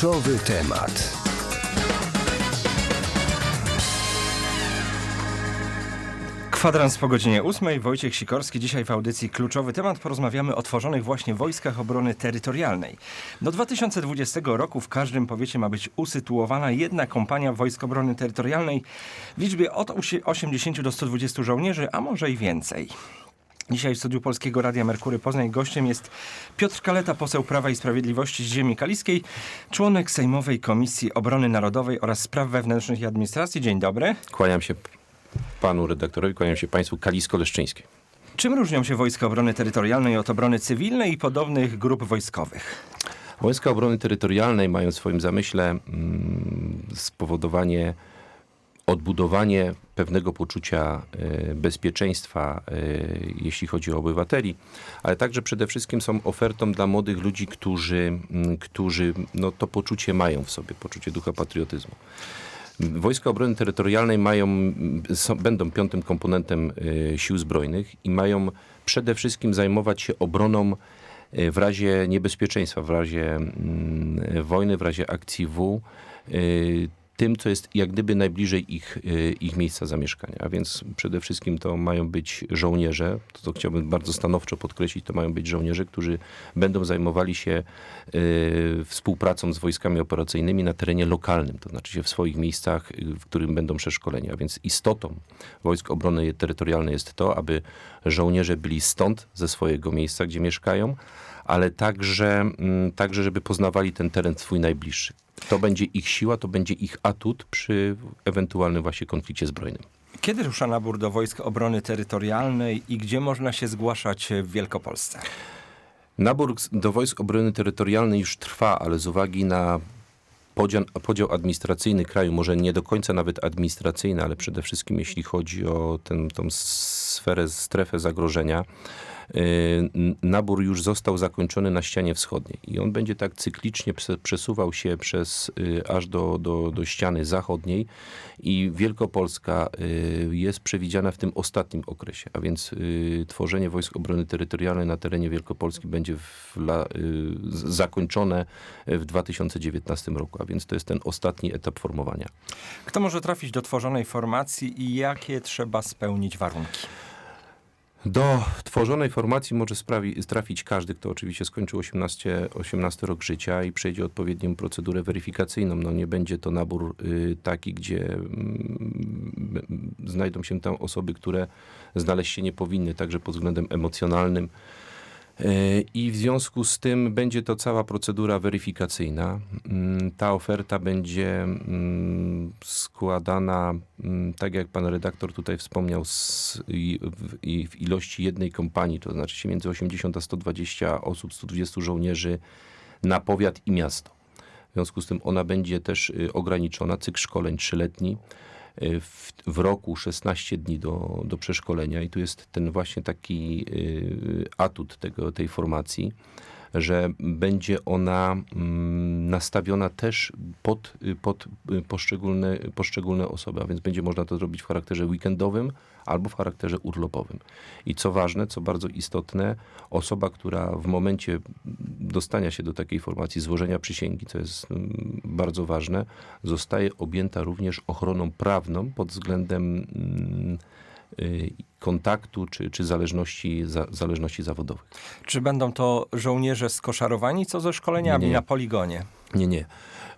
Kluczowy temat. Kwadrans po godzinie 8. Wojciech Sikorski. Dzisiaj w audycji kluczowy temat porozmawiamy o tworzonych właśnie wojskach obrony terytorialnej. Do 2020 roku w każdym powiecie ma być usytuowana jedna kompania Wojsk Obrony Terytorialnej w liczbie od 80 do 120 żołnierzy, a może i więcej. Dzisiaj w studiu Polskiego Radia Merkury Poznań gościem jest Piotr Kaleta, poseł Prawa i Sprawiedliwości z ziemi kaliskiej, członek Sejmowej Komisji Obrony Narodowej oraz Spraw Wewnętrznych i Administracji. Dzień dobry. Kłaniam się panu redaktorowi, kłaniam się państwu Kalisko-Leszczyńskiej. Czym różnią się Wojska Obrony Terytorialnej od obrony cywilnej i podobnych grup wojskowych? Wojska Obrony Terytorialnej mają w swoim zamyśle mm, spowodowanie, odbudowanie pewnego poczucia e, bezpieczeństwa, e, jeśli chodzi o obywateli, ale także przede wszystkim są ofertą dla młodych ludzi, którzy, którzy no, to poczucie mają w sobie, poczucie ducha patriotyzmu. Wojska Obrony Terytorialnej mają, są, będą piątym komponentem y, sił zbrojnych i mają przede wszystkim zajmować się obroną w razie niebezpieczeństwa, w razie wojny, w razie akcji W tym, co jest jak gdyby najbliżej ich, y, ich miejsca zamieszkania. A więc przede wszystkim to mają być żołnierze, to, to chciałbym bardzo stanowczo podkreślić, to mają być żołnierze, którzy będą zajmowali się y, współpracą z wojskami operacyjnymi na terenie lokalnym, to znaczy się w swoich miejscach, y, w którym będą przeszkoleni. A więc istotą Wojsk Obrony Terytorialnej jest to, aby żołnierze byli stąd, ze swojego miejsca, gdzie mieszkają, ale także, mm, także żeby poznawali ten teren swój najbliższy. To będzie ich siła, to będzie ich atut przy ewentualnym właśnie konflikcie zbrojnym. Kiedy rusza nabór do Wojsk Obrony Terytorialnej i gdzie można się zgłaszać w Wielkopolsce? Nabór do Wojsk Obrony Terytorialnej już trwa, ale z uwagi na podział, podział administracyjny kraju, może nie do końca nawet administracyjny, ale przede wszystkim jeśli chodzi o tę sferę, strefę zagrożenia, nabór już został zakończony na ścianie wschodniej i on będzie tak cyklicznie przesuwał się przez y, aż do, do, do ściany zachodniej i Wielkopolska y, jest przewidziana w tym ostatnim okresie, a więc tworzenie Wojsk Obrony Terytorialnej na terenie Wielkopolski będzie la, zakończone w 2019 roku, a więc to jest ten ostatni etap formowania. Kto może trafić do tworzonej formacji i jakie trzeba spełnić warunki? Do tworzonej formacji może sprawi, trafić każdy, kto oczywiście skończył 18, 18 rok życia i przejdzie odpowiednią procedurę weryfikacyjną. No nie będzie to nabór y, taki, gdzie y, znajdą się tam osoby, które znaleźć się nie powinny, także pod względem emocjonalnym, I w związku z tym będzie to cała procedura weryfikacyjna. Mm, ta oferta będzie mm, składana, mm, tak jak pan redaktor tutaj wspomniał, w ilości jednej kompanii, to znaczy między 80 a 120 osób, 120 żołnierzy na powiat i miasto. W związku z tym ona będzie też y, ograniczona, cykl szkoleń trzyletni w, w roku 16 dni do, do przeszkolenia i tu jest ten właśnie taki y, atut tego, tej formacji, że będzie ona mm, nastawiona też pod, pod poszczególne, poszczególne osoby, a więc będzie można to zrobić w charakterze weekendowym albo w charakterze urlopowym. I co ważne, co bardzo istotne, osoba, która w momencie dostania się do takiej formacji, złożenia przysięgi, co jest mm, bardzo ważne, zostaje objęta również ochroną prawną pod względem mm, y, kontaktu czy, czy zależności, za, zależności zawodowych. Czy będą to żołnierze skoszarowani co ze szkoleniami nie. na poligonie? Nie, nie.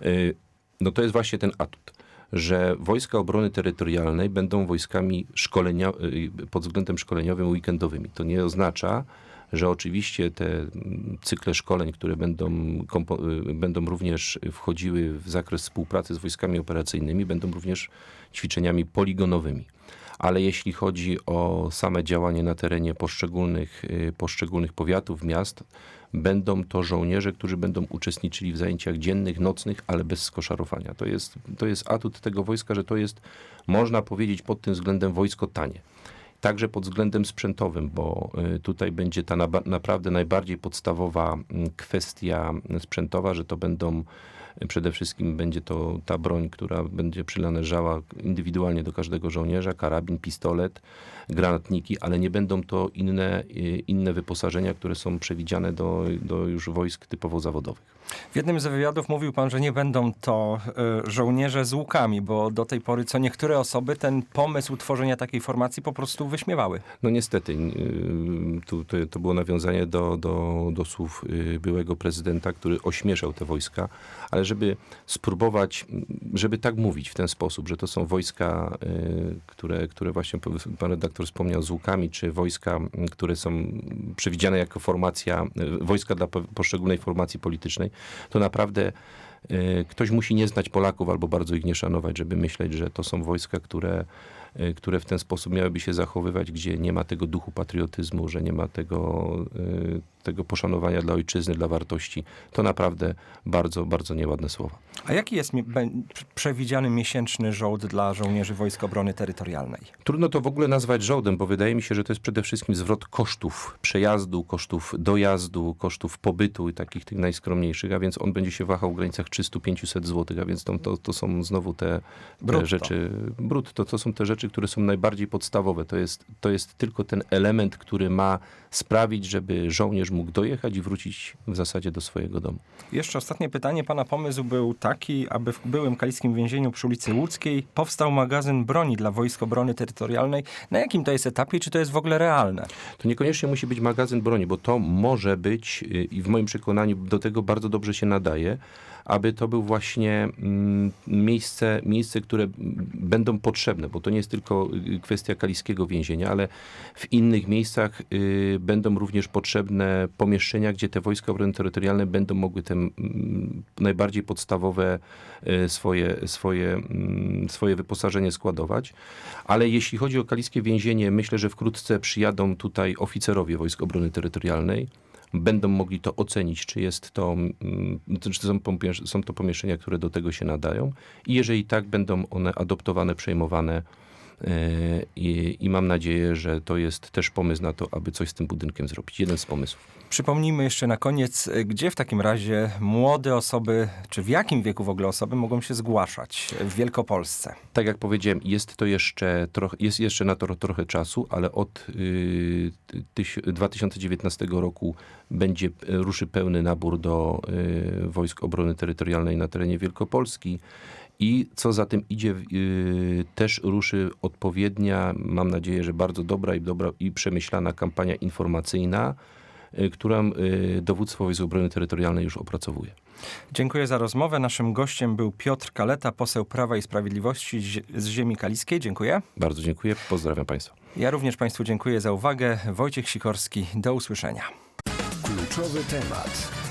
Y, no to jest właśnie ten atut że wojska obrony terytorialnej będą wojskami szkolenia, y, pod względem szkoleniowym weekendowymi. To nie oznacza, że oczywiście te cykle szkoleń, które będą, y, będą również wchodziły w zakres współpracy z wojskami operacyjnymi, będą również ćwiczeniami poligonowymi ale jeśli chodzi o same działanie na terenie poszczególnych, y, poszczególnych powiatów, miast, będą to żołnierze, którzy będą uczestniczyli w zajęciach dziennych, nocnych, ale bez skoszarowania. To jest, to jest atut tego wojska, że to jest, można powiedzieć, pod tym względem wojsko tanie. Także pod względem sprzętowym, bo y, tutaj będzie ta na, naprawdę najbardziej podstawowa mm, kwestia sprzętowa, że to będą Przede wszystkim będzie to ta broń, która będzie przynależała indywidualnie do każdego żołnierza, karabin, pistolet, granatniki, ale nie będą to inne, y, inne wyposażenia, które są przewidziane do, do już wojsk typowo zawodowych. W jednym z wywiadów mówił pan, że nie będą to y, żołnierze z łukami, bo do tej pory co niektóre osoby ten pomysł tworzenia takiej formacji po prostu wyśmiewały. No niestety, tu, to, to było nawiązanie do, do, do słów byłego prezydenta, który ośmieszał te wojska, ale żeby spróbować, żeby tak mówić w ten sposób, że to są wojska, yy, które, które właśnie pan redaktor wspomniał z łukami, czy wojska, które są przewidziane jako formacja, yy, wojska dla po- poszczególnej formacji politycznej, to naprawdę yy, ktoś musi nie znać Polaków albo bardzo ich nie szanować, żeby myśleć, że to są wojska, które y, które w ten sposób miałyby się zachowywać, gdzie nie ma tego duchu patriotyzmu, że nie ma tego, y, tego poszanowania dla ojczyzny, dla wartości. To naprawdę bardzo, bardzo nieładne słowa. A jaki jest przewidziany miesięczny żołd dla żołnierzy Wojsk Obrony Terytorialnej? Trudno to w ogóle nazwać żołdem, bo wydaje mi się, że to jest przede wszystkim zwrot kosztów przejazdu, kosztów dojazdu, kosztów pobytu i takich tych najskromniejszych, a więc on będzie się wahał w granicach 300-500 zł, a więc to, to, to są znowu te, te Brutto. rzeczy, brutto, to są te rzeczy, które są najbardziej podstawowe. To jest, to jest tylko ten element, który ma sprawić, żeby żołnierz mógł dojechać i wrócić w zasadzie do swojego domu. Jeszcze ostatnie pytanie. Pana pomysł był taki, aby w byłym kaliskim więzieniu przy ulicy Łódzkiej powstał magazyn broni dla Wojsk Obrony Terytorialnej. Na jakim to jest etapie? Czy to jest w ogóle realne? To niekoniecznie musi być magazyn broni, bo to może być y, i w moim przekonaniu do tego bardzo dobrze się nadaje, aby to był właśnie mm, miejsce, miejsce, które będą potrzebne, bo to nie jest tylko y, kwestia kaliskiego więzienia, ale w innych miejscach y, będą również potrzebne pomieszczenia, gdzie te wojska obrony terytorialne będą mogły te mm, najbardziej podstawowe y, swoje, swoje, mm, swoje wyposażenie składować. Ale jeśli chodzi o kaliskie więzienie, myślę, że wkrótce przyjadą tutaj oficerowie Wojsk Obrony Terytorialnej. Będą mogli to ocenić, czy jest to, mm, czy są, są to pomieszczenia, które do tego się nadają. I jeżeli tak, będą one adoptowane, przejmowane. E, I, I mam nadzieję, że to jest też pomysł na to, aby coś z tym budynkiem zrobić. Jeden z pomysłów. Przypomnijmy jeszcze na koniec, y, gdzie w takim razie młode osoby, czy w jakim wieku w ogóle osoby mogą się zgłaszać w Wielkopolsce? Tak jak powiedziałem, jest to jeszcze trochę, jest jeszcze na to trochę czasu, ale od y, tyś, 2019 roku będzie, ruszy pełny nabór do y, Wojsk Obrony Terytorialnej na terenie Wielkopolski. I co za tym idzie, y, też ruszy odpowiednia, mam nadzieję, że bardzo dobra i, dobra i przemyślana kampania informacyjna, y, którą y, dowództwo Wojsk Obrony Terytorialnej już opracowuje. Dziękuję za rozmowę. Naszym gościem był Piotr Kaleta, poseł Prawa i Sprawiedliwości z zie- z ziemi kaliskiej. Dziękuję. Bardzo dziękuję, pozdrawiam Państwa. Ja również Państwu dziękuję za uwagę. Wojciech Sikorski, do usłyszenia. Kluczowy temat.